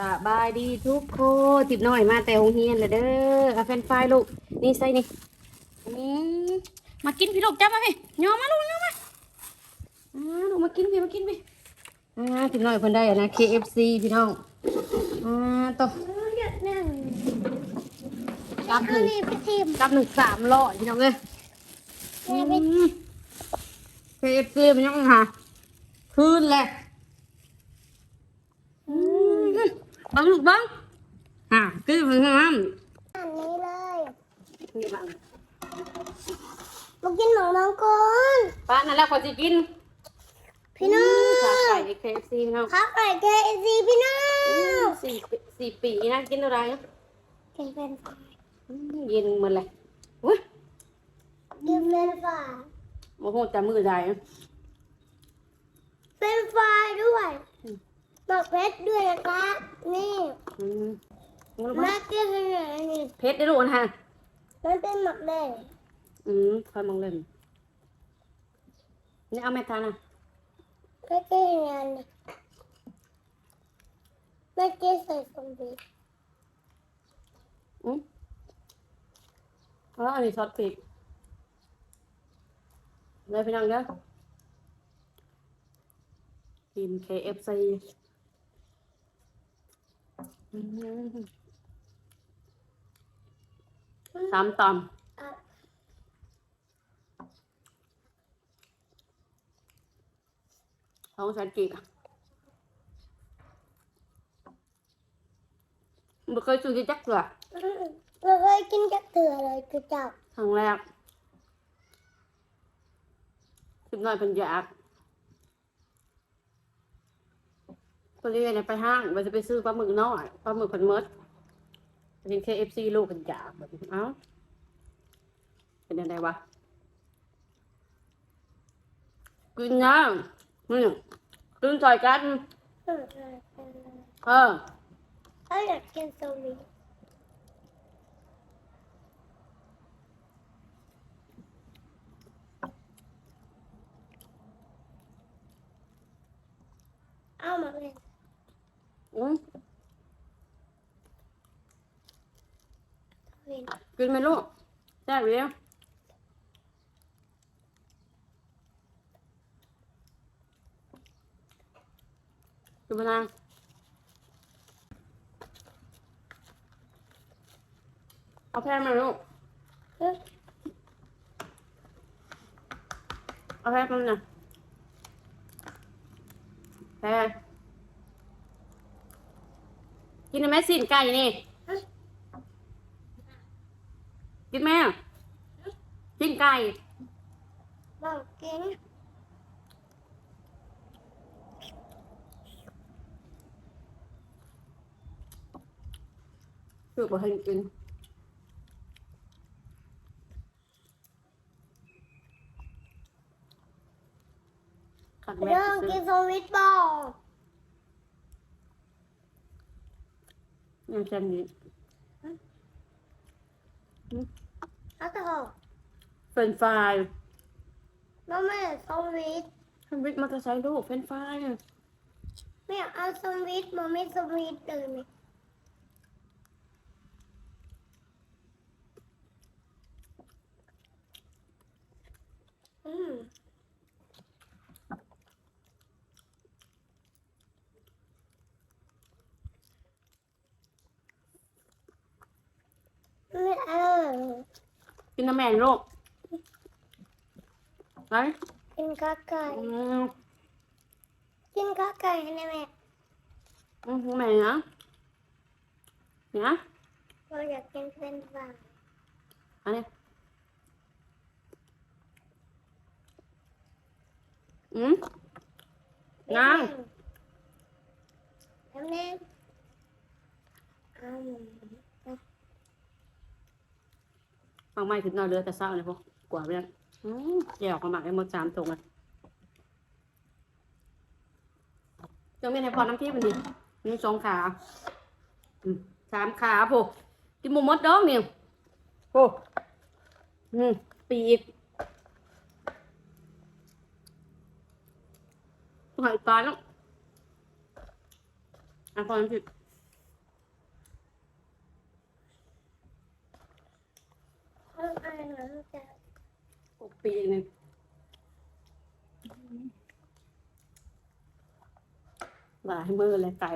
สบายดีทุกคนติบหน่อยมาแต่โรงเรียนเลยเด้อเอาแฟนไฟลูก นี่ใส่นี่อืมมากินพี่ลูกจับมาพี่ยอมมาลูกยอมมาอ่าลูกมากินพี่มากินพี่อ่าติบหน่อยเพิ่นได้อะนะ KFC พี่น้องอ่าต่ออยากนั่งกับหก็นึ่งรีบไปทิมกับหนึ่งสามร้อยพี่น้องเอ้ยแม่ไปอืม KFC มันยังหาคืนแหละอืม บังลูกบังอ่าคือมันงามอันนี้เลยนี่บังมากินหมองน้องก่อนป้านั่นแหละขอจะกิน พี่น้อขางไก่เคฟซีพี่น้องพักไก่เคเอซีพี่น้องสี่ปีสี่ปีนะกินอะไรนะกินเป็นฝาอืมเย็นหมดเลยอุ้ยกินเป็นฝาโอ้โหจะมือใหญ่นะเป็นฝาด้วย หมักเพชรด้วยนะคะนี่อืมแม่กินอะไรนี่เพชรได้ลูกนะฮะมันเป็นหมักแดงอืมคอยมองเล่นนี่เอาแม่ทานอะแม่กินอะไรนี่แม่กินใส่สมบีอืมแล้วอันนี้ซอสพริกเลยพี่น้องเด้อกิน KFC อืม สามตำอะท้องฉันจีกไม่เคยซื้อจักเลยเราเคยกินจักเถื่อเลยคือจับครั้งแรกคิดหน่อยเป็นอยาก พอดีเนี่ยไปห้างมันจะไปซื้อปลาหมึกน้อยปลาหมึกพันเมดเป็น KFC ลูกเป็นอยากแบบเอ้าเป็นยังไงวะกินนะนี่กินใส่กันเออเออออเออเขาอยากกินสมบีเอามาเลยอืมเห็น กินไหมลูกแซ่บเดียวกินมานางเอาแพรมาลูกเอ๊ะเอาแพรมาหน่อยแพร กินไหมสินไก่นี่กินไหมอะกินไก่บอกกินคือบ่ให้กินขัดแม่เรื่องซื้กิอนสวิตบอก ยังจำนี้เอาต่อเฟรนช์ฟรายน้องแม่สวิตท่านวิทย์มาจะใช้ลูกเฟรนช์ฟรายอะแม่เอาสวิตมาไม่สวิตเลยไหมอืมไม่เอา กินน้ำแม่ลูกไปกินข้าวไก่อืมกินข้าวไก่ให้แม่อืมแม่นะเนี่ยเราอยากกินเป็นฝาอันนี้อืมน้ำน้ำแน่อืม ฟังไม่ถึงนอนเรือแต่เศร้าเลยพวกกว่าไปแล้วอืมแย่ออกมาหมักให้หมดสามถุงอะจะมีในพอน้ำที่มันดีมีสองขาสามขาพวกกินหมูมดดองเนี่ยโอ้อืมปีกหอยปลาแล้วอะพอน้ำ พริกเอาอ่านหนังจะหกปีหนึงหลายมือเลยไก่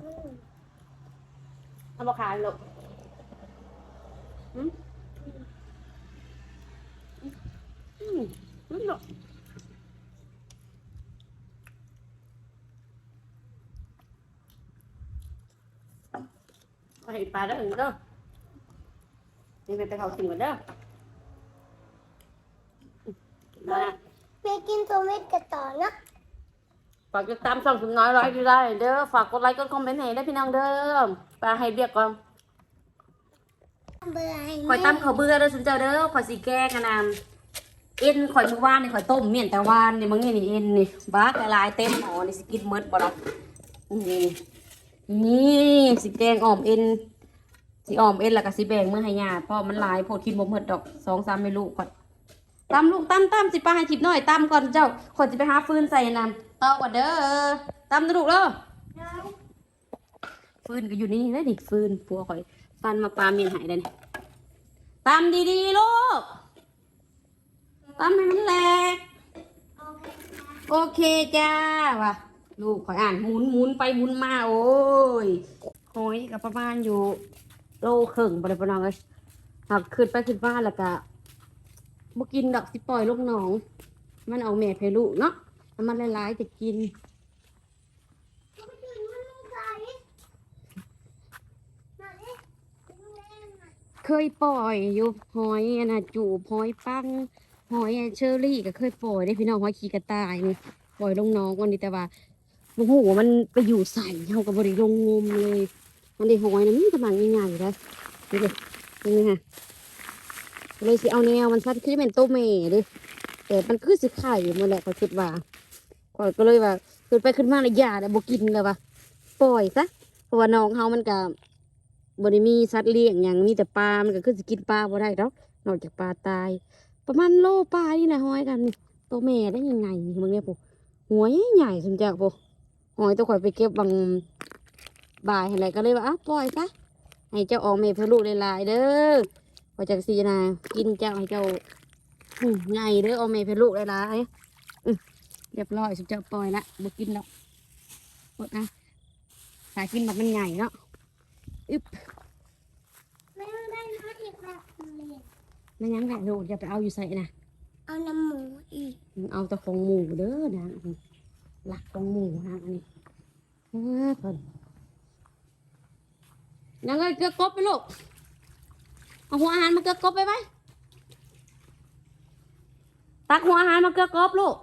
อืมเอามาขายลูกอืมอื มอืมลูกไปปลาได้อื่นเด้อนี่ไปไปเขาสิ่งก่อนเด้อมาไปกินตัวเม็ดกันต่อนะฝากติดตามช่องสุนน้อยร้อยที่ได้เด้อฝากกดไลค์กดคอมเมนต์ให้ได้พี่น้องเด้อปลาให้เบียกก่อนเบื่อให้ข่อยตั้มเขาวเบื่อเด้อสุนเจ้าเด้อข่อยสีแก้กันนำ เอ็นข่อยเมื่อวานนี่ข่อยต้มเมี่ยนแต่ว่านนี่มึงนี่นี่เอ็นนี่บ้ากละลายเต็มหม้อนี่สกินหมดบ่ล่ะนี่นี่สิแกงอ่อมเอ็นสิอ่อมเอ็นแล้วก็สิแบ่งมื้อให้ยาเพราะมันหลายโพดกินบ่หมดดอกสองสามเมนูข่อยตำลูกตำตำสิปลาให้ทิพย์หน่อยตำก่อนเจ้าข่อยสิไปหาฟืนใส่น้ำต่อก่อนเด้อตำเด้อลูกเด้อฟืนก็อยู่นี่เลยดิฟืนปัวข่อยฟันมาปลาเมียนหายเลยนี่ตำดีๆลูก ตำให้มันแหลก โอเคจ้าว่ะลูกขอยอ่านหมุนหมุนไปหมุนมาโอ้ยหอยกับประมาณอยู่โลครึ่งบริปนองเลยหักขึ้นไปขึ้นมาแล้วก็บ่กินดอกสิปล่อยลูกหนอง มันเอาแม่เพลูกเนาะแล้วมันหลายๆจะกินเคยปล่อยอยู่หอยนนะจูบหอยปัง หอยเชอรี่ก็เคยปล่อยได้พี่น้องหอยขี้กระต่ายนี่ปล่อยลงน้องวันนี้แต่ว่าโอ้โหมันไปอยู่ใส่เขากับบริลงงมเลยมันได้หอยนะมันกำลังใหญ่ๆเลยนี่เลยนี่ฮะเลยสิเอาแนวมันซัดขึ้นเป็นโตเมย์ดิแต่มันคือสิไข่หมาแหละก็คิดว่าข่อก็เลยว่าขึ้นไปขึ้นมาเลยยาแต่บกินเลยว่ะปล่อยซะเพราะว่าน้องเขามันกับบริมีสัตว์เลี้ยงอย่างมีแต่ปลา มันก็คือสิกินปลาบ่ได้ดอกนอกจากปลาตาย ประมาณโลปลานี่นะหอยกันนี่ตัวแม่ได้ยังไงมึงเนี่ยปุ๊หัวใหญ่สมจักปุ๊หอยตัวข่อยไปเก็บบางบ่ายอะไรก็เลยว่าอะปล่อยซะให้เจ้าออกเมย์เพื่อลูกหลายๆเด้อพอจากสีนากินเจ้าให้เจ้าอืมใหญ่เด้อออกเมย์เพื่อลูกหลายๆอืมเรียบร้อยสมจักปล่อยละบ่กินแล้วหมดนะสายกินแบบมันใหญ่เนาะอึ๊บ ไม่ต้องได้นะอีกแบบนึง ไม่งั้นแหละลูกอย่าไปเอาอยู่ใส่นะเอาน้ำหมูอีกเอาแต่ของหมูเด้อนะหลักของหมูฮะอันนี้เออเพิ่นยังไงเกลือกบไปลูกเอาหัวอาหารมาเกลือกบไปไหมตักหัวอาหารมาเกลือกบลูก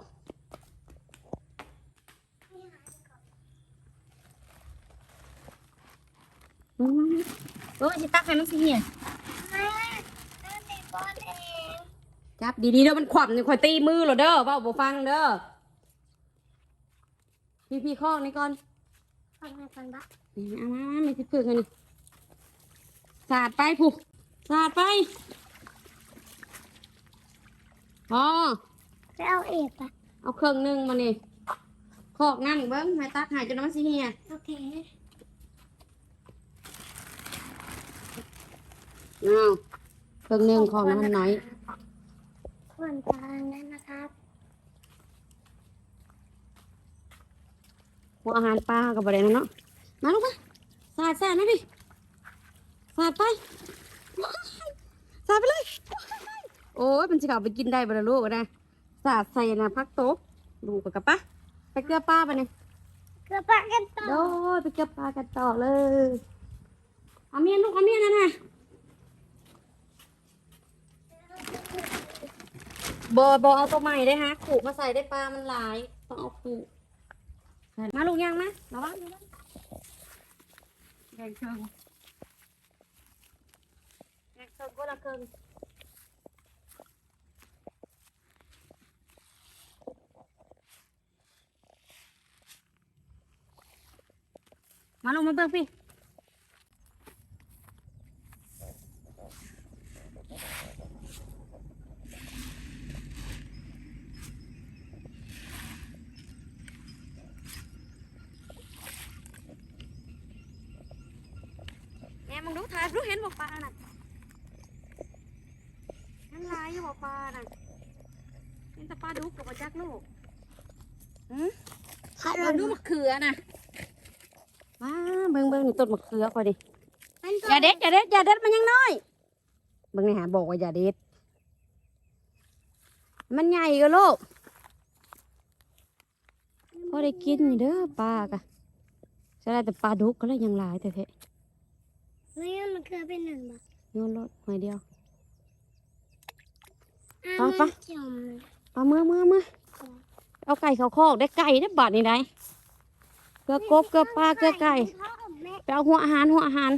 มามามาเออสิตักให้มันสิเหี่ยแม่แม่ตี ก้อนเองจับดีๆเด้อมันขวับนี่ข่อยตีมือเหรอเด้อว่าบ่ฟังเด้อพี่พี่ข้องนี่ก่อนฟังให้ฟังบ้านี่เอามามาไม่สิพึ่งอันนี้สาดไปผู้สาดไปอ๋อไปเอาเอกอะเอาเครื่องหนึงมานี่คอกนั่นเบิ้งให้ตักใหายจนมันสิเหี่ยโอเค อ้าว เครื่องหนึงของมันน้อยส่วนจานนั้นนะครับหัวอาหารปลากับบะเดนเนาะมาลูกมาสาดสาดนะพี่สาดไปว้ายสาดไปเลย โอ้ยมันจะกลับไปกินได้บ่ละลูกนะสาดใส่นะพักโต๊ะลูกกับปะไปเกลือป้าไปเนี่ยกระปะกันต่อโดยไปเก็บปลากันต่อเลยเอาเมียนลูกเอาเมียนนั่นน่ะ บอบอเอาตัวใหม่ได้ฮะขู่มาใส่ได้ปลา มันหลาย ต้องเอาขู่มาลูกยังนะระวังระวังแดงเชิงแดงเชิงก็ละเกินมาลูกมาเบิ่งพี่ มึงดูถ่ายดูเห็นบอกปลาน่ะนั่นลายอยู่บอกปลาน่ะเห็นแต่ปลาดุกกับปลาจักลูกหืม ขัดรเบิ่ถงดูมะเขือน่ะว้าเบิ่งเบิ่งนี่ต้นมะเขือคอยดิมันอย่าเด็ดอย่าเด็ดอย่าเด็ดมันยังน้อยเบิ่งนี่หาบอกว่าอย่าเด็ดมันใหญ่ก็ลูกพอได้กินนี่เด้อปลากะจะได้แต่ปลาดุกก็เลยยังหลายแต่เทะไม่งั้นมันเคยเป็นหนึ่งแบบโยนรถหน่อยเดียวอะไปไปมันจมปลาเมื่อเมื่อเมื่อ เอาไก่เขาคอกได้ไก่ได้บาดนี่ได้เกลือกบเกลือปลาเกลือไก่ไปเอาหัวอาหารหัวอาหาร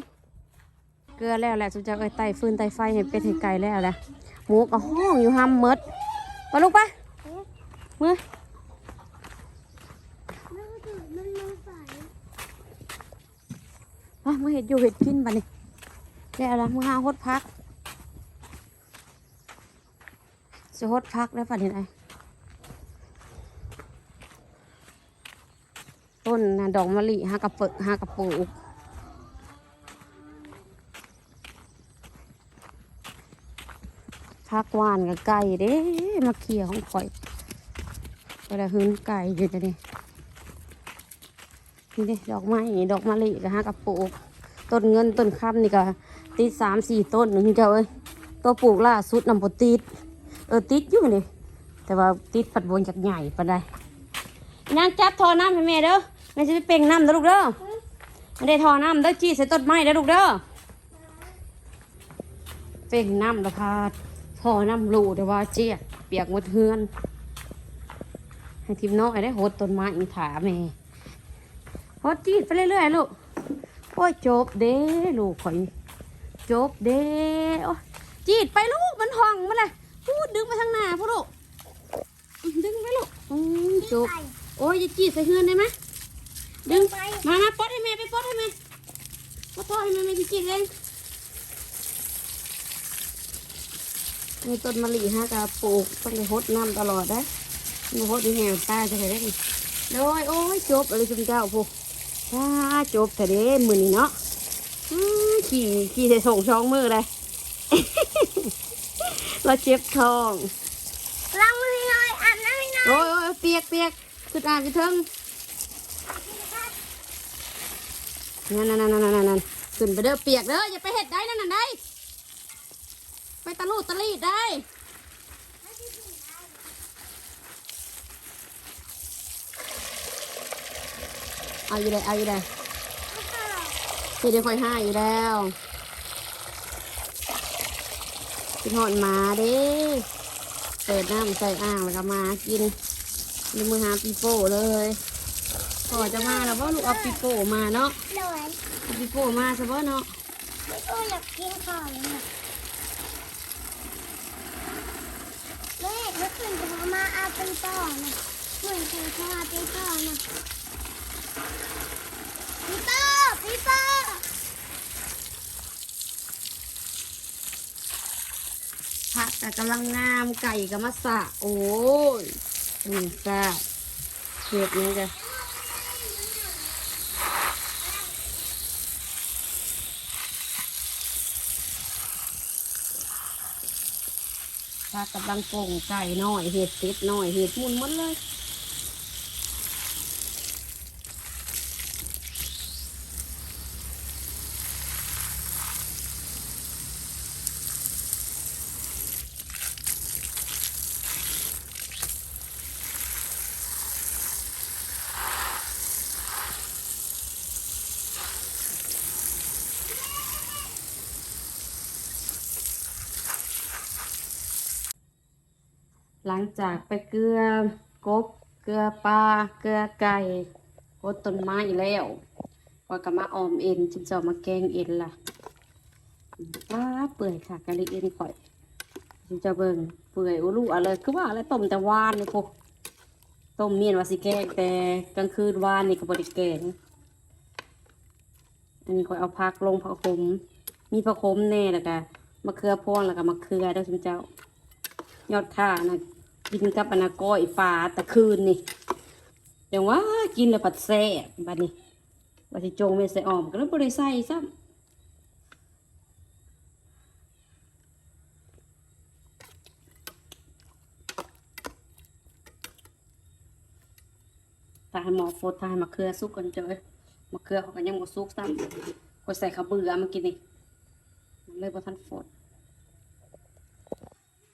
เกลือแล้วแหละสุจะเอ้ยไตฟืนไตไฟให้เป็ดให้ไก่แล้วแหละหมูก็ห้องอยู่ห้ามมดไปลูกไปเมื่อมันถือมันมันใสอะมื่อเห็ดอยู่เห็ดกินบัดนี้แล้วละมื่อหาหดพักจะหดพักแล้วบัดนี้ไง ต้นนะดอกมะลิห้ากระเปิกหากระปูกพักวานกับไก่เด้ มาเขี่ยของข่อยเวลาหืนไก่อยู่จะนี่นี่เด้ดอกไม้ดอกมะลิกับหากระปูกต้นเงินต้นคำนี่ก็ติดสามสี่ต้นหนึ่งเจ้าเอ้ยตัวปลูกล่าสุดนำบติดเออติดอยู่นี่แต่ว่าติดปัดบนจากใหญ่ปานใดนางจับทอน้ำให้แม่เด้อ ม่จะไปเป่งน้ำเด้อลูกเด้อไม่ได้ทอน้ำเด้อจี้ใส่ต้นไม้เด้อลูกเด้อเป่งน้ำแล้วพาทอน้ำรูแต่ว่าเจี๊ยเปียกหมดเฮือนให้ทีมน้อยได้โหดต้นไม้อีถาแม่โหดจีดไปเรื่อยๆลูกโอ้ยจบเด้ลูกข่อยจบเด้โอ้จีดไปลูกมันห้องมาเลยพูดดึงไปทางหน้าพูดลูกอื้อดึงไปลูกอืมจบโอ้ยจะจีดใส่เฮือนได้ไหม ดึงไปมามาปลดให้แม่ไปปลดให้แม่ปลดท่อให้แม่แม่จะจีดเองมีต้นมะลิฮะกะปลูกต้องไปหดน้ำตลอดได้มาหดดีแหงตาจะไปได้ดิโอ้ยโอ้ยจบอะไรจุมเจ้าพวกว้าจบแต่เด้มือนี้เนาะอื้อขี่ขี่ใส่ส่งช่องมือเลยเราเจ็บท้องล้างมือหน่อยอาบน้ำให้หน่อยโอ้ยโอ้ยเปียกเปียกขึ้นอ่านไปเทิง นั่นนั่นนั่นนั่นนั่นขึ้นไปเด้อเปียกเด้ออย่าไปเห็ดได้นั่นน่ะได้ไปตะลูตะลีดได้เอาอยู่เลยเอาอยู่เลยพี่ได้คอยห้าอยู่แล้วกินหอนมาเด้เปิดน้ำใส่อ่างแล้วก็มากินดูมือหาปีโป้เลยพอจะมาแล้วว่าลูกเอาปีโป้มาเนาะ ปีโป้มาซะบ่เนาะไม่ก็อยากกินข้าวเลยนะแม่เมื่อคืนจะมาอาเป็นต่อนะเหมือนเคยพาเป็นต่อนะพี่ต่อพี่ต่อผักแต่กำลังงามไก่กับมะสะโอ้ยนี่จ้าเห็ดนี่จ้ะ ผักกำลังโป่งไก่น้อยเห็ดติดน้อยเห็ดมุนหมดเลย หลังจากไปเกลือกบ เกลือปลา เกลือไก่กดต้นไม้แล้วว่าก็มาออมเอ็นจึงจะเอามาแกงเอ็นล่ะว้าเปื่อยค่ะกะลิเอ็นข่อยจึงจะเบิ่งเปื่อยอุลุอะไรคือว่าอะไรต้มแต่วานนี่พวกต้มเมียนว่าสิแกงแต่กลางคืนวานนี่ก็บริแกงอันนี้ข่อยเอาผักลงผักขมมีผักขมแน่แล้วก็มะเขือพวงแล้วก็มะเขือด้อคุณเจ้ายอดข่านะ กินกับอนากอยปลาตะคืนนี่เดี๋ยวว่ากินแล้วผัดแซ่บัดนี้บัดที่จงเมใส่ออมก็แล้วบริใส่ซ้ำตาให้หมอโฟตาให้มาเคลือสุกกันเจอมาเคลือเขาก็ยังบ่สุกซ้ำก็ใส่ข้าวเบื่อมากินนี่เลยบ่ท่านโฟด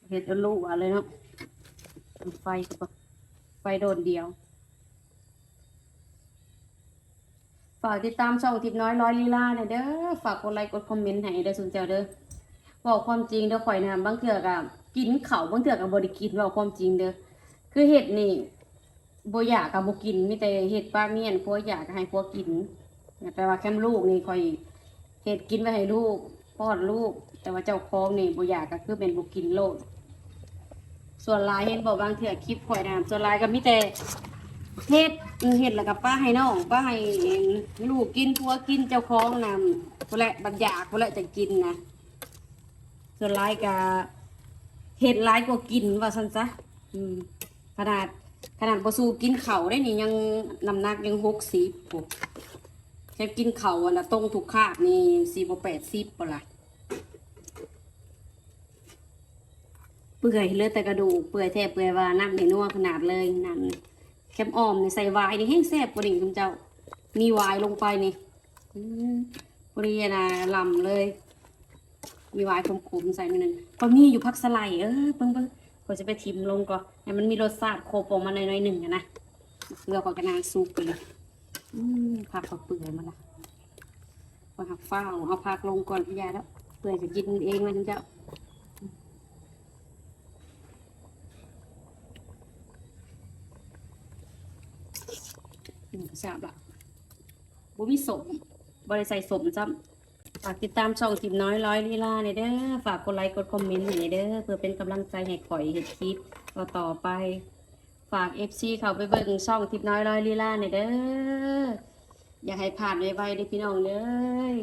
เห็ดลูกอะไรเนาะ ไฟก็บ่ไฟโดนเดียว ฝากติดตามช่องทิพน้อยร้อยลีลาเนี่ยเด้อฝากกดไลค์กดคอมเมนต์ให้เด้อสนใจเด้อบอกความจริงเด้อข่อยนะบางเทื่อก็กินเขาบางเทื่อก็บ่ได้กินบอกความจริงเด้อคือเห็ดนี่บอยากกับบ่กินมีแต่เห็ดปลาเมียนพวกอยากให้พวกกิน แต่ว่าแค่ลูกนี่ข่อยเห็ดกินไว้ให้ลูกป้อนลูก แต่ว่าเจ้าของนี่บอยากก็คือเป็นบ่กินโลด ส่วนลายเห็นบอกบางเทื่อคลิปข่อยนะส่วนลายก็มีแต่เฮ็ดเฮ็ดแล้วก็ป้าให้น้องป้าให้ลูกกินพัวกินเจ้าของนำพุ่นแหละบัดอยากพุ่นแหละจะกินนะส่วนลายก็เฮ็ดลายกว่ากินว่าซั่นซะอืมขนาดขนาดบ่สู้กินเข้าได้นี่ยังน้ำหนักยัง60ปุ๊แค่กินเข้าอันน่ะตรงทุกคาบนี่สิบ่80ปะล่ะ เปื่อยเลือแต่กระดูกเปื่อยแทบเปื่อยว่าน้ำในนัวขนาดเลยนั่นแคมออมในใส่วายนี่แห้งแซ่บกว่านี่คุณเจ้า มีวายลงไปนี่อืมปรีนะลำเลย มีวายขมๆใส่นิดนึงก็มีอยู่พักสไลด์เออเบิ่งเบิ่งก็จะไปทิมลงก่อนให้มันมีรสชาติโคบออกมาหน่อยๆหนึ่งนะเลือกก่อนกระนางซุปไปเลยอืมผักเขาเปื่อยมาละพอหักฟ้าเอาผักลงก่อนพี่ยาแล้วเปื่อยจะกินเองนะคุณเจ้า อืมทราบละบุมีสมบริใส่สมจ้ำฝากติดตามช่องทิมน้อยร้อยลีลาเนี่ยเด้อฝากกดไลค์กดคอมเมนต์ให้เด้อเพื่อเป็นกำลังใจให้ข่อยเห็ดคลิปต่อต่อไป ฝาก FC เขาไปเบิ่งช่องทิมน้อยร้อยลีลาเนี่ยเด้ออย่าให้ผ่านไวๆเด้อพี่น้องเลย